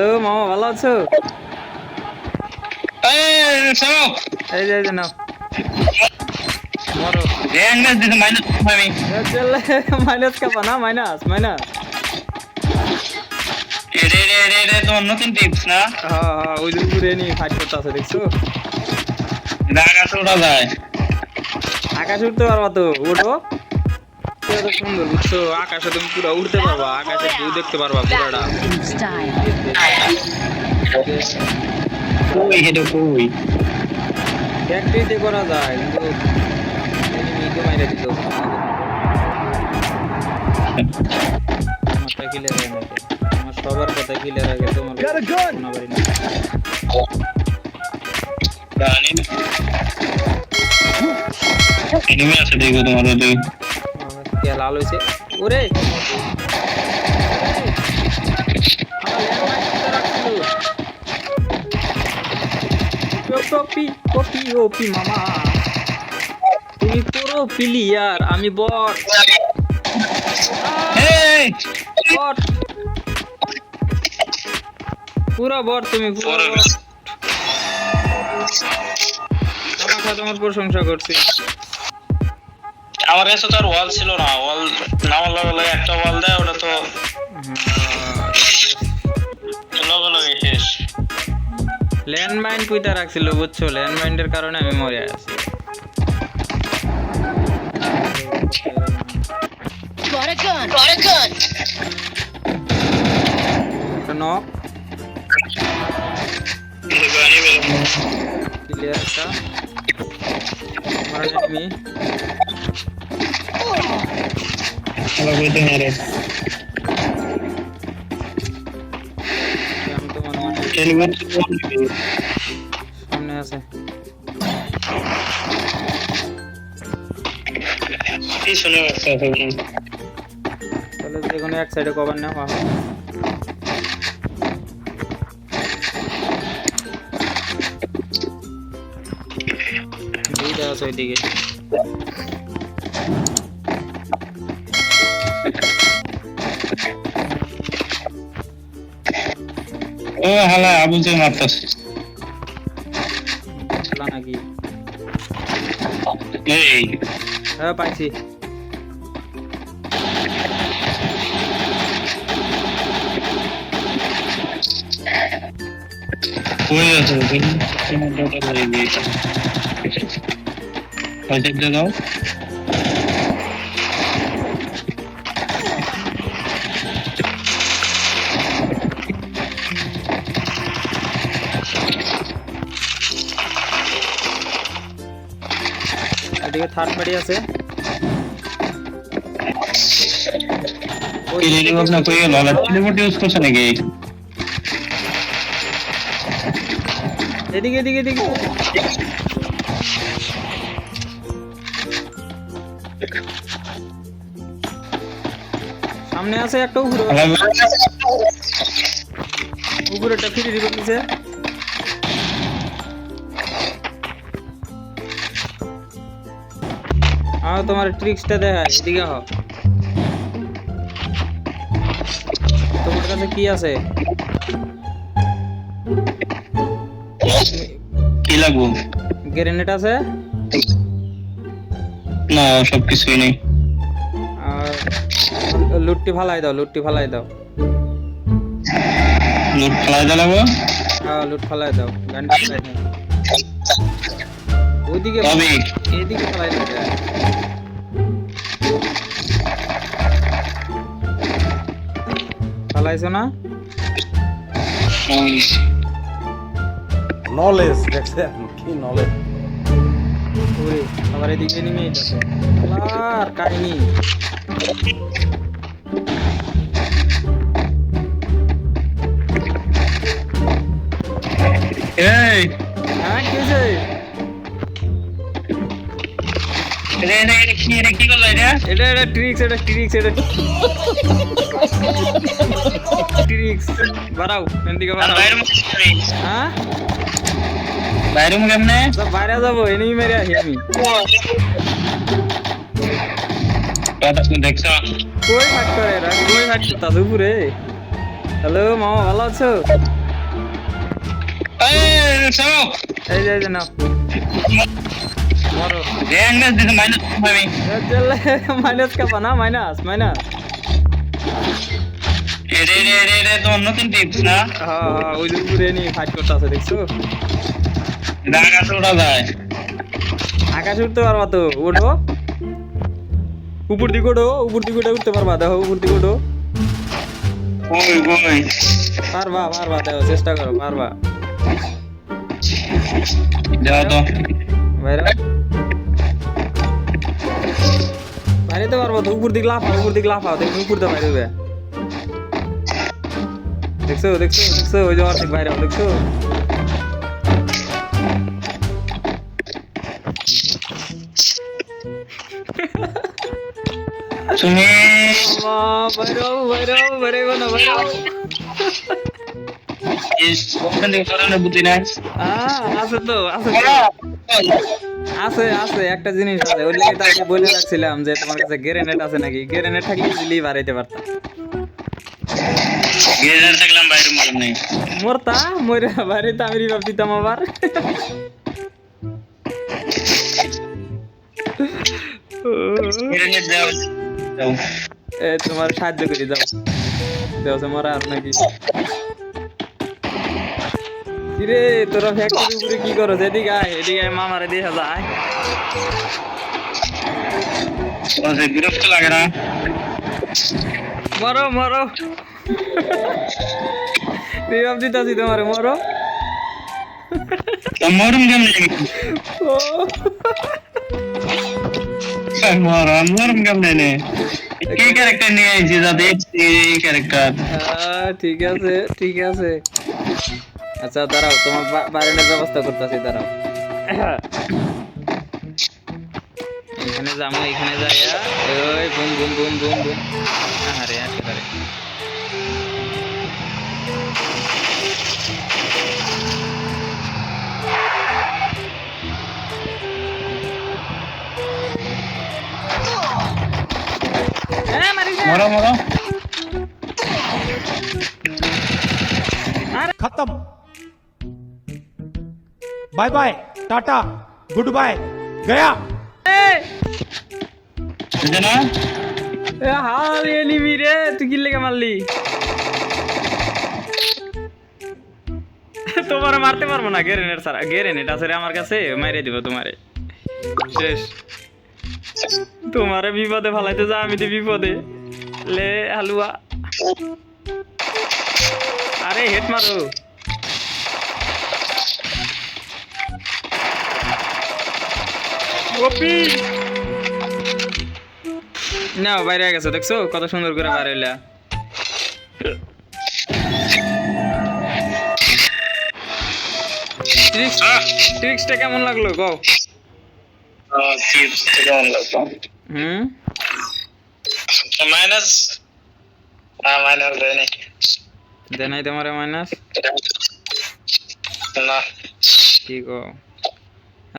ও মামা ভালো আছো? এই যে যে নাও। মাইনাস আমি চলে মাইনাস কাপা না মাইনাস মাইনাস রে রে রে রে তোমার নতুন টিপস না? হ্যাঁ হ্যাঁ ওই যে উপরে নিয়ে ফাইট করতে আছে দেখছ রাগ আছে যায়। আকাশ উঠতে পারবা তো ওঠো কত সুন্দর। বুঝছ আকাশে তুমি পুরো উঠতে পারবা আকাশে ভিউ দেখতে পারবা পুরোটা। কই হেডো কই? ফ্যাক্টরিতে করা যায় কিন্তু এনিমিকে মাইরে দিত আমারটা কিলের হয়ে নাকি আমার সবার কথা কিলের আগে তোমার শোনা পারি না জানি না এনিমি আছে দেখো তোমার ওদের কে লাল হয়েছে ওরে কপি কপি ওপি মামা। তুমি পুরো প্লেয়ার আমি বট বট পুরো বট তুমি পুরো পরে বট আমার সাথে তোমার প্রশংসা করছি। আমার কাছে তো আর ওয়াল ছিল না। ওয়াল না ওয়াল লগে একটা ওয়াল দেয় ওটা তো লগে লগে শেষ। ল্যান্ডমাইন কুইতা রাখছিল বুঝছ? ল্যান্ডমাইনের কারণে আমি মরে আছি। Got a gun. Got gun. আমার মনে হয় হেলমেট সামনে আছে। পিছনে আছে তাহলে যে কোনো এক সাইডে কভার না হওয়া দুইটা আছে ওইদিকে ও হালা আবু যে মারতাছে বুঝলা নাকি এই হ্যাঁ পাইছি কই আছে তোমার ডটা ধরে দিয়েছে প্রজেক্ট দাও থার্ড পার্টি আছে ওই এই রেডি বক্স না কই গেল আলা টেলিপোর্ট ইউজ করছে নাকি এদিকে এদিকে এদিকে সামনে আছে একটা উপরে উপরে একটা ফিরে দিবে নিচে আও তোমার ট্রিক্সটা দেখা এদিকে হ তোমার কাছে কি আছে? কি লাগবো? গ্রেনেড আছে? না সব কিছুই নেই। আর লুটটি ফালাই দাও লুটটি ফালাই দাও। লুট ফেলাই দিলাম হ্যাঁ লুট ফালাই দাও গানটা ফালাই দাও। ওইদিকে তবে এইদিকে ফালাই দাও না? নলেজ দেখছেন কি নলেজ ওরে আবার এদিকে নেমে যাচ্ছে আর কাহিনী। এই! হ্যাঁ কি হয়েছে? কি কি করল এটা? এটা এটা ট্রিক্স এটা ট্রিক্স এটা ট্রিক্স বাড়াও এদিকে বাড়াও। বাইরে মুখ হ্যাঁ? বাইরে মুখ এমনে সব বাইরে যাব এনেই মেরে আসি আমি। দেখছ? কই ফাট করে এরা কই ফাট করতাছে উপরে হ্যালো মামা ভালো আছো? এই যে এই মাইনাস কাপা না মাইনাস মাইনাস এরে রে রে রে তো নতুন টিপস না হ্যাঁ হ্যাঁ ওই যে উপরে নিয়ে ফাইট করতে আছে দেখছ রাগ আছে যায় আকাশ উঠতে পারবা তো ওঠো উপর দিকে ওঠো উপর দিকে উঠে উঠতে পারবা দেখো উপর দিকে ওঠো ওই ওই পারবা পারবা দেখো চেষ্টা করো পারবা যাও তো বাইরে বাইরে তো পারব তো উপর দিকে লাফাও উপর দিকে লাফাও দেখো উপর দিয়ে বাইরে হবে। দেখছ দেখছ দেখছ ওই যে অর্ধেক বাইরে দেখছ? আছে তো আছে তো। আছে আছে একটা জিনিস আছে ওই লেগে তাকে বলে রাখছিলাম যে তোমার কাছে গ্রেনেড আছে নাকি? গ্রেনেড থাকলে ইজিলি বাড়াইতে পারতাম। গেজার থাকলাম বাইরে মরম নেই মরতা মরে বাড়িতে আমি রিভাব দিতাম আবার। গ্রেনেড তোমার সাহায্য করি যাও। দেওয়া মরা আর নাকি? কিরে তোরা ফ্যাক্টরি উপরে কি করো এদিকে আয় এদিকে আয় মামারে দেখা যায় বিরক্ত লাগে না? মরো মরো। রিভাব দিতাছি তোমারে মরো। তো মরম কেমনে? ও। মরম মরম কেমনে নে? কি ক্যারেক্টার নিয়ে আইছি যাতে এই ক্যারেক্টার ঠিক আছে ঠিক আছে। আচ্ছা দাঁড়াও তোমার বারেন্ডার ব্যবস্থা করতেছি দাঁড়াও। এখানে যাব এখানে যাই ওই boom boom boom boom boom. আরে আসে তারে খতম। bye bye tata goodbye गया এই, বুঝে না এ, হাল এনিমি রে তুই কি লেগে মারলি তোমার মারতে পারবো না গেরেনেট সারা গেরেনেট আছে রে আমার কাছে মাইরে দিব তোমারে শেষ তোমারে বিপদে ফালাইতে যা আমি তো বিপদে লে হালুয়া আরে হেড মারো না বাইরে গেছো দেখছ? কত সুন্দর করে বাইরে এলা ট্রিক্সটা কেমন লাগল? গো কেমন লাগল? হুম? মাইনাস মাইনাস দেয় নাকি দেনাই তোমারে মাইনাস না। কি গো